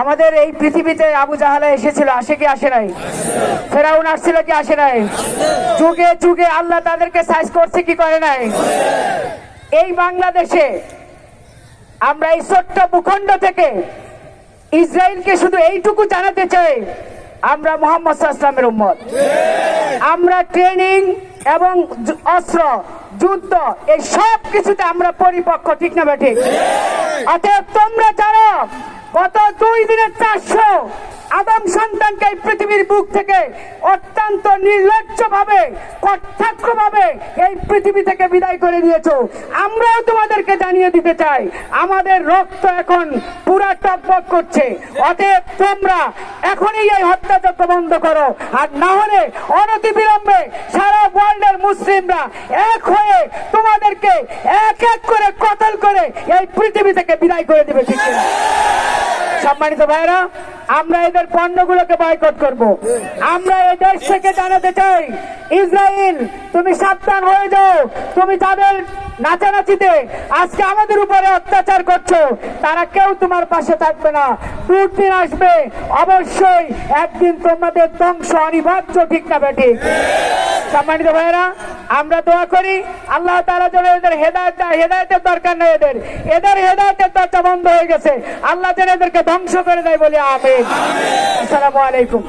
আমাদের এই পৃথিবীতে আবু জাহালা এসেছিল, আসে কি আসে নাই? ফেরাউন আসছিল কি আসে নাই? যুগে যুগে আল্লাহ তাদেরকে সাইজ করছে কি করে নাই? এই বাংলাদেশে আমরা এই ছোট্ট ভূখণ্ড থেকে ইসরায়েলকে শুধু এইটুকু জানাতে চাই, আমরা মোহাম্মদ ইসলামের উম্মত। আমরা ট্রেনিং এবং অস্ত্র, যুদ্ধ, এই সব কিছুতে আমরা পরিপক্ক, ঠিক না ঠিক? অতএব তোমরা গত দুই দিনের চারশো আদম সন্তানকে পৃথিবীর বুক থেকে অত্যন্ত নির্লজ্জ ভাবে কটাক্ষ ভাবে এই পৃথিবী থেকে বিদায় করে দিয়েছ। আমরাও তোমাদেরকে জানিয়ে দিতে চাই, আমাদের রক্ত এখন পুরা টকবক করছে। অতএব তোমরা এখনই এই হত্যাযজ্ঞ বন্ধ করো। আর না হলে অনতি বিলম্বে সারা ওয়ার্ল্ডের মুসলিমরা এক হয়ে তোমাদেরকে এক এক করে কতল করে এই পৃথিবী থেকে বিদায় করে দিবে ঠিক? সম্মানিত ভাইরা আমরা এদের পণ্যগুলোকে বয়কট করব। আমরা এই দেশ থেকে জানাতে চাই ইসরায়েল তুমি সাবধান হয়ে যাও। তুমি তাদের নাচানাচিতে আজকে আমাদের উপরে অত্যাচার করছ, তারা কেউ তোমার পাশে থাকবে না। দুর্দিন আসবে, অবশ্যই একদিন তোমাদের ধ্বংস অনিবার্য, ঠিক না বেটি সম্মানিত ভাইরা আমরা দোয়া করি, আল্লাহ তারা যেন এদের হেদায়ত হেদায়তের দরকার নেই এদের। এদের হেদায়তের দরজা বন্ধ হয়ে গেছে। আল্লাহ যেন এদেরকে ধ্বংস করে দেয় বলে আমিন। আসসালামু আলাইকুম।